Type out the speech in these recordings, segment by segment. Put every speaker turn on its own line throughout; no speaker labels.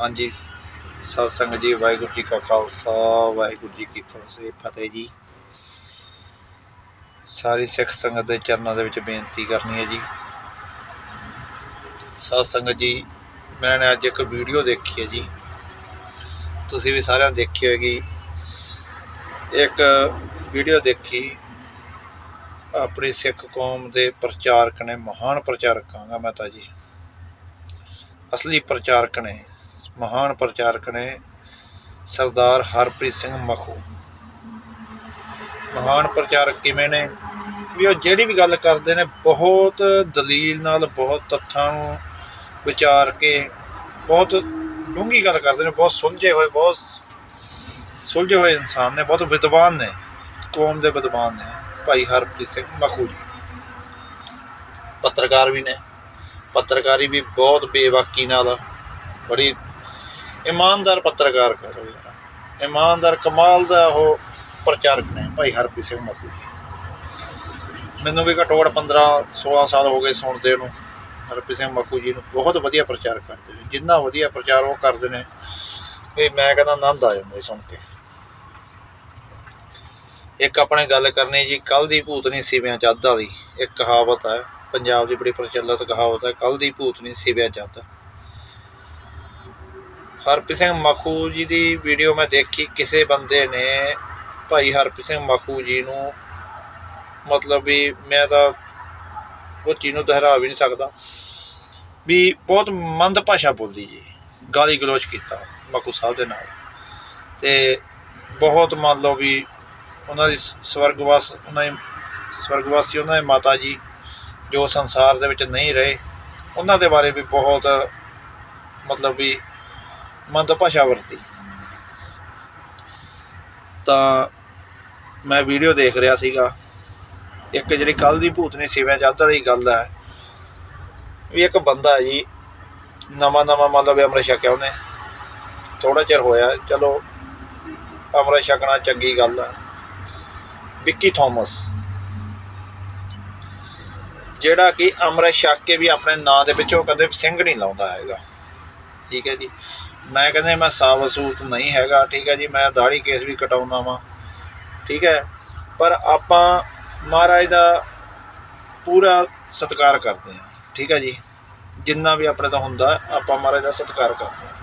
ਹਾਂਜੀ। ਸਤਿ ਸੰਗਤ ਜੀ, ਵਾਹਿਗੁਰੂ ਜੀ ਕਾ ਖਾਲਸਾ, ਵਾਹਿਗੁਰੂ ਜੀ ਕੀ ਫਤਿਹ ਫਤਿਹ ਜੀ। ਸਾਰੀ ਸਿੱਖ ਸੰਗਤ ਦੇ ਚਰਨਾਂ ਦੇ ਵਿੱਚ ਬੇਨਤੀ ਕਰਨੀ ਹੈ ਜੀ। ਸਤਿ ਸੰਗਤ ਜੀ ਮੈਂ ਅੱਜ ਇੱਕ ਵੀਡੀਓ ਦੇਖੀ ਹੈ ਜੀ। ਤੁਸੀਂ ਵੀ ਸਾਰਿਆਂ ਨੇ ਦੇਖੀ ਹੋਏਗੀ। ਇੱਕ ਵੀਡੀਓ ਦੇਖੀ। ਆਪਣੀ ਸਿੱਖ ਕੌਮ ਦੇ ਪ੍ਰਚਾਰਕ ਨੇ, ਮਹਾਨ ਪ੍ਰਚਾਰਕ ਕਹਾਂਗਾ ਮੈਂ ਤਾਂ ਜੀ। ਅਸਲੀ ਪ੍ਰਚਾਰਕ ਨੇ। ਮਹਾਨ ਪ੍ਰਚਾਰਕ ਨੇ ਸਰਦਾਰ ਹਰਪ੍ਰੀਤ ਸਿੰਘ ਮਖੂ। ਮਹਾਨ ਪ੍ਰਚਾਰਕ ਕਿਵੇਂ ਨੇ? ਵੀ ਉਹ ਜਿਹੜੀ ਵੀ ਗੱਲ ਕਰਦੇ ਨੇ, ਬਹੁਤ ਦਲੀਲ ਨਾਲ, ਬਹੁਤ ਤੱਥਾਂ ਨੂੰ ਵਿਚਾਰ ਕੇ ਬਹੁਤ ਡੂੰਘੀ ਗੱਲ ਕਰਦੇ ਨੇ, ਬਹੁਤ ਸੁਲਝੇ ਹੋਏ, ਬਹੁਤ ਸੁਲਝੇ ਹੋਏ ਇਨਸਾਨ ਨੇ, ਬਹੁਤ ਵਿਦਵਾਨ ਨੇ, ਕੌਮ ਦੇ ਵਿਦਵਾਨ ਨੇ, ਭਾਈ ਹਰਪ੍ਰੀਤ ਸਿੰਘ ਮਖੂ ਜੀ। ਪੱਤਰਕਾਰ ਵੀ ਨੇ। ਪੱਤਰਕਾਰੀ ਵੀ ਬਹੁਤ ਬੇਬਾਕੀ ਨਾਲ, ਬੜੀ ਇਮਾਨਦਾਰ ਪੱਤਰਕਾਰ ਕਰੋ ਯਾਰ। ਇਮਾਨਦਾਰ ਕਮਾਲ ਦਾ ਉਹ ਪ੍ਰਚਾਰਕ ਨੇ ਭਾਈ ਹਰਪ੍ਰੀਤ ਸਿੰਘ ਮੱਕੂ ਜੀ। ਮੈਨੂੰ ਵੀ ਘੱਟੋ ਘੱਟ 15 16 ਸਾਲ ਹੋ ਗਏ ਸੁਣਦੇ ਨੂੰ। ਹਰਪ੍ਰੀਤ ਸਿੰਘ ਮੱਕੂ ਜੀ ਨੂੰ ਬਹੁਤ ਵਧੀਆ ਪ੍ਰਚਾਰ ਕਰਦੇ ਨੇ। ਜਿੰਨਾ ਵਧੀਆ ਪ੍ਰਚਾਰ ਉਹ ਕਰਦੇ ਨੇ, ਇਹ ਮੈਂ ਕਹਿੰਦਾ ਆਨੰਦ ਆ ਜਾਂਦਾ ਸੁਣ ਕੇ। ਇੱਕ ਆਪਣੇ ਗੱਲ ਕਰਨੀ ਜੀ ਕੱਲ ਦੀ ਭੂਤਨੀ ਸਿਵਿਆਂ ਚੱਦ ਵਾਲੀ ਇੱਕ ਕਹਾਵਤ ਹੈ। ਪੰਜਾਬ ਦੀ ਬੜੀ ਪ੍ਰਚਲਿਤ ਕਹਾਵਤ ਹੈ ਕੱਲ ਦੀ ਭੂਤਨੀ ਸਿਵਿਆਂ ਚੱਦ ਹਰਪ੍ਰੀਤ ਸਿੰਘ ਮੱਖੂ ਜੀ ਦੀ ਵੀਡੀਓ ਮੈਂ ਦੇਖੀ, ਕਿਸੇ ਬੰਦੇ ਨੇ ਭਾਈ ਹਰਪ੍ਰੀਤ ਸਿੰਘ ਮੱਖੂ ਜੀ ਨੂੰ ਮਤਲਬ ਵੀ ਮੈਂ ਤਾਂ ਉਹ ਚੀਜ਼ ਨੂੰ ਦੁਹਰਾ ਵੀ ਨਹੀਂ ਸਕਦਾ। ਵੀ ਬਹੁਤ ਮੰਦ ਭਾਸ਼ਾ ਬੋਲੀ ਜੀ, ਗਾਲੀ ਗਲੋਚ ਕੀਤਾ ਮੱਖੂ ਸਾਹਿਬ ਦੇ ਨਾਲ। ਤੇ ਬਹੁਤ ਮੰਨ ਲਓ ਵੀ ਉਹਨਾਂ ਦੀ ਸਵਰਗਵਾਸ, ਉਹਨਾਂ ਦੀ ਸਵਰਗਵਾਸੀ, ਉਹਨਾਂ ਦੇ ਮਾਤਾ ਜੀ ਜੋ ਸੰਸਾਰ ਦੇ ਵਿੱਚ ਨਹੀਂ ਰਹੇ, ਉਹਨਾਂ ਦੇ ਬਾਰੇ ਵੀ ਬਹੁਤ ਮਤਲਬ ਵੀ ਮੰਦ ਭਾਸ਼ਾ ਵਰਤੀ। ਤਾਂ ਮੈਂ ਵੀਡੀਓ ਦੇਖ ਰਿਹਾ ਸੀਗਾ। ਇੱਕ ਜਿਹੜੀ ਕੱਲ ਦੀ ਭੂਤਨੀ ਸਿਵਿਆਂ ਜਾਦਾ ਦੀ ਗੱਲ ਹੈ। ਵੀ ਇੱਕ ਬੰਦਾ ਹੈ ਜੀ, ਨਵਾਂ ਨਵਾਂ ਮਤਲਬ ਅੰਮ੍ਰਿਤ ਛਕਿਆ ਉਹਨੇ। ਥੋੜਾ ਚਿਰ ਹੋਇਆ, ਚਲੋ, ਅੰਮ੍ਰਿਤ ਛਕਣਾ ਚੰਗੀ ਗੱਲ ਹੈ। Vicky Thomas. ਜਿਹੜਾ ਕਿ ਅੰਮ੍ਰਿਤ ਛਕ ਕੇ ਵੀ ਆਪਣੇ ਨਾਂ ਦੇ ਪਿੱਛੋਂ ਕਦੇ ਸਿੰਘ ਨਹੀਂ ਲਾਉਂਦਾ ਹੈਗਾ। ਠੀਕ ਹੈ ਜੀ। ਮੈਂ ਕਹਿੰਦੇ ਮੈਂ ਸਾਵ ਸੂਤ ਨਹੀਂ ਹੈਗਾ, ਠੀਕ ਹੈ ਜੀ, ਮੈਂ ਦਾੜੀ ਕੇਸ ਵੀ ਕਟਾਉਂਦਾ ਵਾਂ, ਠੀਕ ਹੈ। ਪਰ ਆਪਾਂ ਮਹਾਰਾਜ ਦਾ ਪੂਰਾ ਸਤਿਕਾਰ ਕਰਦੇ ਹਾਂ, ਠੀਕ ਹੈ ਜੀ। ਜਿੰਨਾ ਵੀ ਆਪਣੇ ਤੋਂ ਹੁੰਦਾ, ਆਪਾਂ ਮਹਾਰਾਜ ਦਾ ਸਤਿਕਾਰ ਕਰਦੇ ਹਾਂ।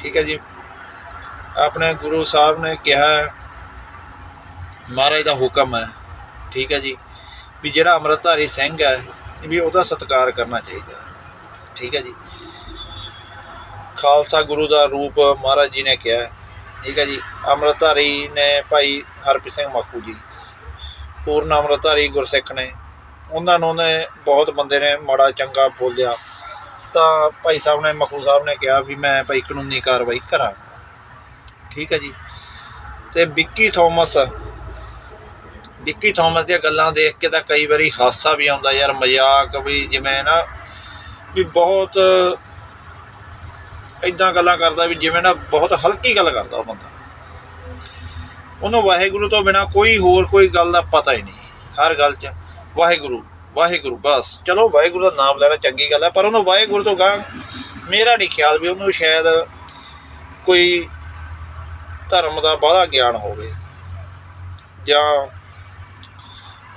ਠੀਕ ਹੈ ਜੀ। ਆਪਣੇ ਗੁਰੂ ਸਾਹਿਬ ਨੇ ਕਿਹਾ ਮਹਾਰਾਜ ਦਾ ਹੁਕਮ ਹੈ, ਠੀਕ ਹੈ ਜੀ, ਵੀ ਜਿਹੜਾ ਅੰਮ੍ਰਿਤਧਾਰੀ ਸਿੰਘ ਹੈ, ਵੀ ਉਹਦਾ ਸਤਿਕਾਰ ਕਰਨਾ ਚਾਹੀਦਾ, ਠੀਕ ਹੈ ਜੀ। ਖਾਲਸਾ ਗੁਰੂ ਦਾ ਰੂਪ ਮਹਾਰਾਜ ਜੀ ਨੇ ਕਿਹਾ ਹੈ। ਠੀਕ ਹੈ ਜੀ। ਅੰਮ੍ਰਿਤਧਾਰੀ ਨੇ ਭਾਈ ਹਰਪ੍ਰੀਤ ਸਿੰਘ ਮੱਕੂ ਜੀ, ਪੂਰਨ ਅੰਮ੍ਰਿਤਧਾਰੀ ਗੁਰਸਿੱਖ ਨੇ, ਉਹਨਾਂ ਨੂੰ ਨੇ ਬਹੁਤ ਬੰਦੇ ਨੇ ਮਾੜਾ ਚੰਗਾ ਬੋਲਿਆ। ਤਾਂ ਭਾਈ ਸਾਹਿਬ ਨੇ ਮੱਕੂ ਸਾਹਿਬ ਨੇ ਕਿਹਾ ਵੀ ਮੈਂ ਭਾਈ ਕਾਨੂੰਨੀ ਕਾਰਵਾਈ ਕਰਾਂ। ਠੀਕ ਹੈ ਜੀ। ਤੇ ਵਿੱਕੀ ਥੋਮਸ ਵਿੱਕੀ ਥੋਮਸ ਦੀਆਂ ਗੱਲਾਂ ਦੇਖ ਕੇ ਤਾਂ ਕਈ ਵਾਰੀ ਹਾਸਾ ਵੀ ਆਉਂਦਾ ਯਾਰ, ਮਜ਼ਾਕ ਵੀ, ਜਿਵੇਂ ਨਾ ਵੀ ਬਹੁਤ ਇਦਾਂ ਗੱਲਾਂ ਕਰਦਾ ਵੀ ਜਿਵੇਂ ਨਾ ਬਹੁਤ ਹਲਕੀ ਗੱਲ ਕਰਦਾ ਉਹ ਬੰਦਾ। ਉਹਨੂੰ ਵਾਹਿਗੁਰੂ ਤੋਂ ਬਿਨਾ ਕੋਈ ਹੋਰ ਕੋਈ ਗੱਲ ਦਾ ਪਤਾ ਹੀ ਨਹੀਂ, ਹਰ ਗੱਲ 'ਚ ਵਾਹਿਗੁਰੂ ਵਾਹਿਗੁਰੂ ਬਸ। ਚਲੋ ਵਾਹਿਗੁਰੂ ਦਾ ਨਾਮ ਲੈਣਾ ਚੰਗੀ ਗੱਲ ਹੈ, ਪਰ ਉਹਨੂੰ ਵਾਹਿਗੁਰੂ ਤੋਂ ਗਾਂ ਮੇਰਾ ਨਹੀਂ ਖਿਆਲ ਵੀ ਉਹਨੂੰ ਸ਼ਾਇਦ ਕੋਈ ਧਰਮ ਦਾ ਬਾਹਲਾ ਗਿਆਨ ਹੋਵੇ। ਜਾਂ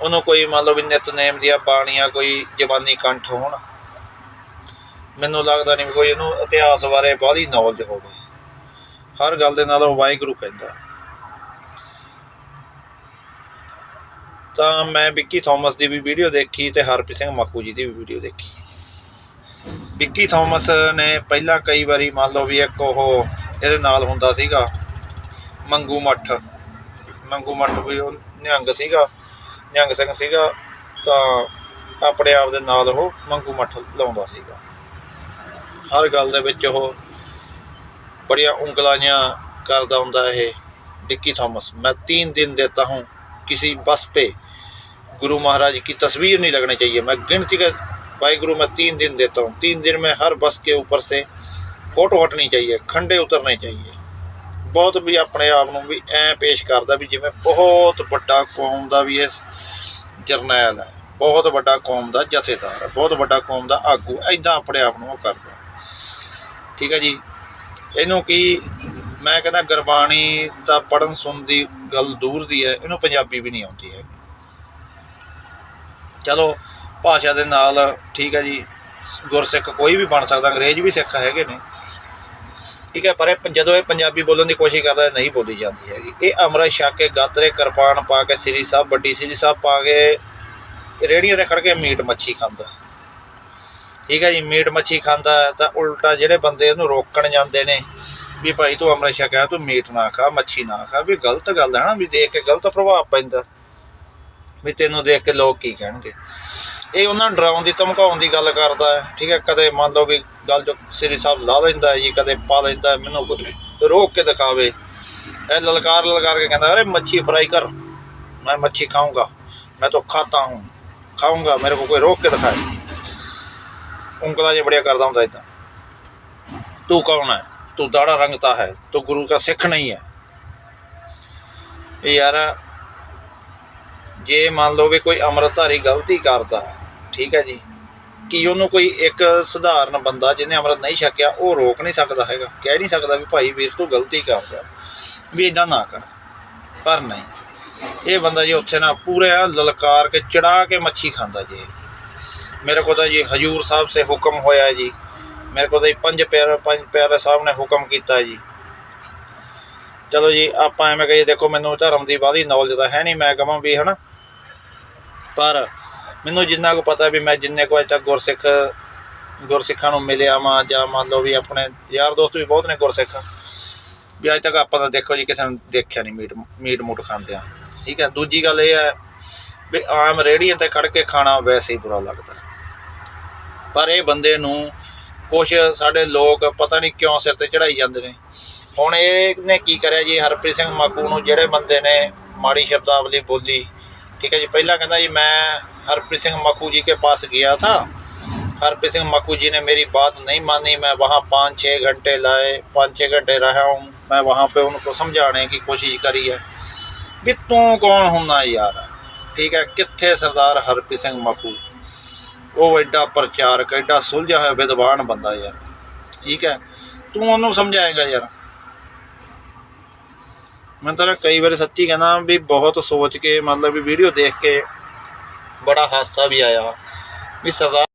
ਉਹਨੂੰ ਕੋਈ ਮੰਨ ਲਓ ਵੀ ਨਿਤਨੇਮ ਦੀਆਂ ਬਾਣੀਆਂ ਕੋਈ ਜ਼ਬਾਨੀ ਕੰਠ ਹੋਣ। ਮੈਨੂੰ ਲੱਗਦਾ ਨਹੀਂ ਵੀ ਕੋਈ ਇਹਨੂੰ ਇਤਿਹਾਸ ਬਾਰੇ ਬਾਹਲੀ ਨੌਲੇਜ ਹੋਵੇ। ਹਰ ਗੱਲ ਦੇ ਨਾਲ ਉਹ ਵਾਹਿਗੁਰੂ ਕਹਿੰਦਾ। ਤਾਂ ਮੈਂ ਵਿੱਕੀ ਥਾਮਸ ਦੀ ਵੀ ਵੀਡੀਓ ਦੇਖੀ ਤੇ ਹਰਪ੍ਰੀਤ ਸਿੰਘ ਮਾਕੂ ਜੀ ਦੀ ਵੀ ਵੀਡੀਓ ਦੇਖੀ। ਵਿੱਕੀ ਥਾਮਸ ਨੇ ਪਹਿਲਾਂ ਕਈ ਵਾਰੀ ਮੰਨ ਲਓ ਵੀ ਇੱਕ ਉਹ ਇਹਦੇ ਨਾਲ ਹੁੰਦਾ ਸੀਗਾ, ਮੰਗੂ ਮੱਠ। ਮੰਗੂ ਮੱਠ ਵੀ ਉਹ ਨਿਹੰਗ ਸੀਗਾ, ਨਿਹੰਗ ਸਿੰਘ ਸੀਗਾ, ਤਾਂ ਆਪਣੇ ਆਪ ਦੇ ਨਾਲ ਉਹ ਮੰਗੂ ਮੱਠ ਲਾਉਂਦਾ ਸੀਗਾ। ਹਰ ਗੱਲ ਦੇ ਵਿੱਚ ਉਹ ਬੜੀਆਂ ਉਂਗਲਾਂ ਜਿਹੀਆਂ ਕਰਦਾ ਹੁੰਦਾ ਇਹ ਵਿੱਕੀ ਥਾਮਸ मैं तीन दिन देता हूँ किसी बस पे गुरु महाराज की तस्वीर नहीं लगनी चाहिए मैं गिनती का वाहिगुरु मैं तीन दिन देता हूँ तीन दिन में हर बस के ऊपर से फोटो हटनी चाहिए खंडे उतरने चाहिए ਬਹੁਤ ਵੀ ਆਪਣੇ ਆਪ ਨੂੰ ਵੀ ਐ ਪੇਸ਼ ਕਰਦਾ ਵੀ ਜਿਵੇਂ ਬਹੁਤ ਵੱਡਾ ਕੌਮ ਦਾ ਵੀ ਇਹ ਜਰਨੈਲ ਹੈ ਬਹੁਤ ਵੱਡਾ ਕੌਮ ਦਾ ਜਥੇਦਾਰ ਹੈ ਬਹੁਤ ਵੱਡਾ ਕੌਮ ਦਾ ਆਗੂ ਐਦਾਂ ਆਪਣੇ ਆਪ ਨੂੰ ਉਹ ਕਰਦਾ ਠੀਕ ਹੈ ਜੀ। ਇਹਨੂੰ ਕੀ ਮੈਂ ਕਹਿੰਦਾ ਗੁਰਬਾਣੀ ਦਾ ਪੜਨ ਸੁਣਨ ਦੀ ਗੱਲ ਦੂਰ ਦੀ ਹੈ, ਇਹਨੂੰ ਪੰਜਾਬੀ ਵੀ ਨਹੀਂ ਆਉਂਦੀ ਹੈ ਚਲੋ, ਭਾਸ਼ਾ ਦੇ ਨਾਲ ਠੀਕ ਹੈ ਜੀ, ਗੁਰਸਿੱਖ ਕੋਈ ਵੀ ਬਣ ਸਕਦਾ, ਅੰਗਰੇਜ਼ ਵੀ ਸਿੱਖ ਹੈਗੇ ਨੇ। ਠੀਕ ਹੈ, ਪਰ ਇਹ ਜਦੋਂ ਇਹ ਪੰਜਾਬੀ ਬੋਲਣ ਦੀ ਕੋਸ਼ਿਸ਼ ਕਰਦਾ ਨਹੀਂ ਬੋਲੀ ਜਾਂਦੀ ਹੈਗੀ। ਇਹ ਅੰਮ੍ਰਿਤ ਛਕ ਕੇ ਗਾਤਰੇ ਕਿਰਪਾਨ ਪਾ ਕੇ, ਸ੍ਰੀ ਸਾਹਿਬ, ਵੱਡੀ ਸ੍ਰੀ ਸਾਹਿਬ ਪਾ ਕੇ ਰੇੜੀਆਂ ਤੇ ਖੜ ਕੇ ਮੀਟ ਮੱਛੀ ਖਾਂਦਾ। ਠੀਕ ਹੈ ਜੀ, ਮੀਟ ਮੱਛੀ ਖਾਂਦਾ ਤਾਂ ਉਲਟਾ ਜਿਹੜੇ ਬੰਦੇ ਉਹਨੂੰ ਰੋਕਣ ਜਾਂਦੇ ਨੇ ਵੀ ਭਾਈ ਤੂੰ ਅੰਮ੍ਰਿਤ ਛਕਿਆ ਤੂੰ ਮੀਟ ਨਾ ਖਾ, ਮੱਛੀ ਨਾ ਖਾ, ਵੀ ਗਲਤ ਗੱਲ ਹੈ ਨਾ, ਵੀ ਦੇਖ ਕੇ ਗਲਤ ਪ੍ਰਭਾਵ ਪੈਂਦਾ। ਵੀ ਤੈਨੂੰ ਦੇਖ ਕੇ ਲੋਕ ਕੀ ਕਹਿਣਗੇ। ਇਹ ਉਹਨਾਂ ਨੂੰ ਡਰਾਉਣ ਦੀ, ਧਮਕਾਉਣ ਦੀ ਗੱਲ ਕਰਦਾ ਠੀਕ ਹੈ, ਕਦੇ ਮੰਨ ਲਓ ਵੀ ਗੱਲ ਜੋ ਸ੍ਰੀ ਸਾਹਿਬ ਲਾ ਲੈਂਦਾ ਜੀ, ਕਦੇ ਪਾ ਲੈਂਦਾ ਮੈਨੂੰ ਕੁਝ ਰੋਕ ਕੇ ਦਿਖਾਵੇ। ਇਹ ਲਲਕਾਰ ਲਲਕਾਰ ਕੇ ਕਹਿੰਦਾ, ਅਰੇ ਮੱਛੀ ਫਰਾਈ ਕਰ, ਮੈਂ ਮੱਛੀ ਖਾਊਂਗਾ, ਮੈਂ ਤਾਂ ਖਾਤਾ ਹੂੰ, ਖਾਊਂਗਾ, ਮੇਰੇ ਕੋ ਕੋਈ ਰੋਕ ਕੇ ਦਿਖਾਏ ਉਂਗਲਾਂ ਜੇ ਬੜਿਆ ਕਰਦਾ ਹੁੰਦਾ ਇਦਾਂ ਤੂੰ ਕੌਣ ਹੈ? ਤੂੰ ਦਾੜਾ ਰੰਗਤਾ ਹੈ। ਤੂੰ ਗੁਰੂ ਦਾ ਸਿੱਖ ਨਹੀਂ ਹੈ। ਯਾਰ, ਜੇ ਮੰਨ ਲਓ ਵੀ ਕੋਈ ਅੰਮ੍ਰਿਤਧਾਰੀ ਗਲਤੀ ਕਰਦਾ, ਠੀਕ ਹੈ ਜੀ, ਕੀ ਉਹਨੂੰ ਕੋਈ ਇੱਕ ਸਧਾਰਨ ਬੰਦਾ ਜਿਹਨੇ ਅੰਮ੍ਰਿਤ ਨਹੀਂ ਛਕਿਆ, ਉਹ ਰੋਕ ਨਹੀਂ ਸਕਦਾ ਹੈਗਾ। ਕਹਿ ਨਹੀਂ ਸਕਦਾ ਵੀ ਭਾਈ ਵੀਰ ਤੂੰ ਗਲਤੀ ਕਰਦਾ। ਵੀ ਇਦਾਂ ਨਾ ਕਰ। ਪਰ ਨਹੀਂ। ਇਹ ਬੰਦਾ ਜੇ ਉੱਥੇ ਨਾ ਪੂਰੇ ਲਲਕਾਰ ਕੇ ਚੜਾ ਕੇ ਮੱਛੀ ਖਾਂਦਾ ਜੇ। ਇਹ। ਮੇਰੇ ਕੋਲ ਤਾਂ ਜੀ ਹਜੂਰ ਸਾਹਿਬ ਸੇ ਹੁਕਮ ਹੋਇਆ ਜੀ। ਮੇਰੇ ਕੋਲ ਤਾਂ ਜੀ ਪੰਜ ਪਿਆਰੇ ਪੰਜ ਪਿਆਰੇ ਸਾਹਿਬ ਨੇ ਹੁਕਮ ਕੀਤਾ ਜੀ। ਚਲੋ ਜੀ, ਆਪਾਂ ਐਵੇਂ ਕਹੀਏ, ਦੇਖੋ, ਮੈਨੂੰ ਧਰਮ ਦੀ ਬਾਹਲੀ ਨੌਲੇਜ ਤਾਂ ਹੈ ਨਹੀਂ, ਮੈਂ ਕਹਾਂ ਵੀ ਹਨਾ। ਪਰ ਮੈਨੂੰ ਜਿੰਨਾ ਕੁ ਪਤਾ ਵੀ ਮੈਂ ਜਿੰਨੇ ਕੁ ਅਜੇ ਤੱਕ ਗੁਰਸਿੱਖ, ਗੁਰਸਿੱਖਾਂ ਨੂੰ ਮਿਲਿਆ ਵਾਂ, ਜਾਂ ਮੰਨ ਲਓ ਵੀ ਆਪਣੇ ਯਾਰ ਦੋਸਤ ਵੀ ਬਹੁਤ ਨੇ ਗੁਰਸਿੱਖ। ਵੀ ਅੱਜ ਤੱਕ ਆਪਾਂ ਤਾਂ ਦੇਖੋ ਜੀ, ਕਿਸੇ ਨੂੰ ਦੇਖਿਆ ਨਹੀਂ ਮੀਟ ਮੀਟ ਮੂਟ ਖਾਂਦਿਆਂ। ਠੀਕ ਹੈ, ਦੂਜੀ ਗੱਲ ਇਹ ਹੈ ਵੀ ਆਮ ਰੇਹੜੀਆਂ ਤੇ ਖੜ ਕੇ ਖਾਣਾ ਵੈਸੇ ਹੀ ਬੁਰਾ ਲੱਗਦਾ। ਪਰ ਇਹ ਬੰਦੇ ਨੂੰ ਕੁਛ ਸਾਡੇ ਲੋਕ ਪਤਾ ਨਹੀਂ ਕਿਉਂ ਸਿਰ ਤੇ ਚੜਾਈ ਜਾਂਦੇ ਨੇ ਹੁਣ ਇਹ ਨੇ ਕੀ ਕਰਿਆ ਜੀ ਹਰਪ੍ਰੀਤ ਸਿੰਘ ਮਾਕੂ ਨੂੰ ਜਿਹੜੇ ਬੰਦੇ ਨੇ ਮਾੜੀ ਸ਼ਬਦਾਵਲੀ ਬੋਲੀ ਠੀਕ ਹੈ ਜੀ ਪਹਿਲਾਂ ਕਹਿੰਦਾ ਜੀ ਮੈਂ हरप्रीत सिंह मक्कू जी के पास गया था हरप्रीत सिंह मक्कू जी ने मेरी बात नहीं मानी मैं वहाँ पाँच छः घंटे लाए पाँच छः घंटे रहा हूँ मैं वहाँ पे उनको समझाने की कोशिश करी है भी तू कौन होना यार ठीक है कितने सरदार हरप्रीत सिंह मक्कू ਉਹ ਐਡਾ ਪ੍ਰਚਾਰਕ, ਐਡਾ ਸੁਲਝਿਆ ਹੋਇਆ ਵਿਦਵਾਨ ਬੰਦਾ ਯਾਰ। ਠੀਕ ਹੈ? ਤੂੰ ਉਹਨੂੰ ਸਮਝਾਏਗਾ ਯਾਰ। ਮੈਂ ਤਾਂ ਕਈ ਵਾਰੀ ਸੱਚੀ ਕਹਿੰਦਾ ਵੀ ਬਹੁਤ ਸੋਚ ਕੇ, ਮਤਲਬ ਵੀ ਵੀਡੀਓ ਦੇਖ ਕੇ ਬੜਾ ਹਾਸਾ ਵੀ ਆਇਆ। ਵੀ ਸਰਦਾਰ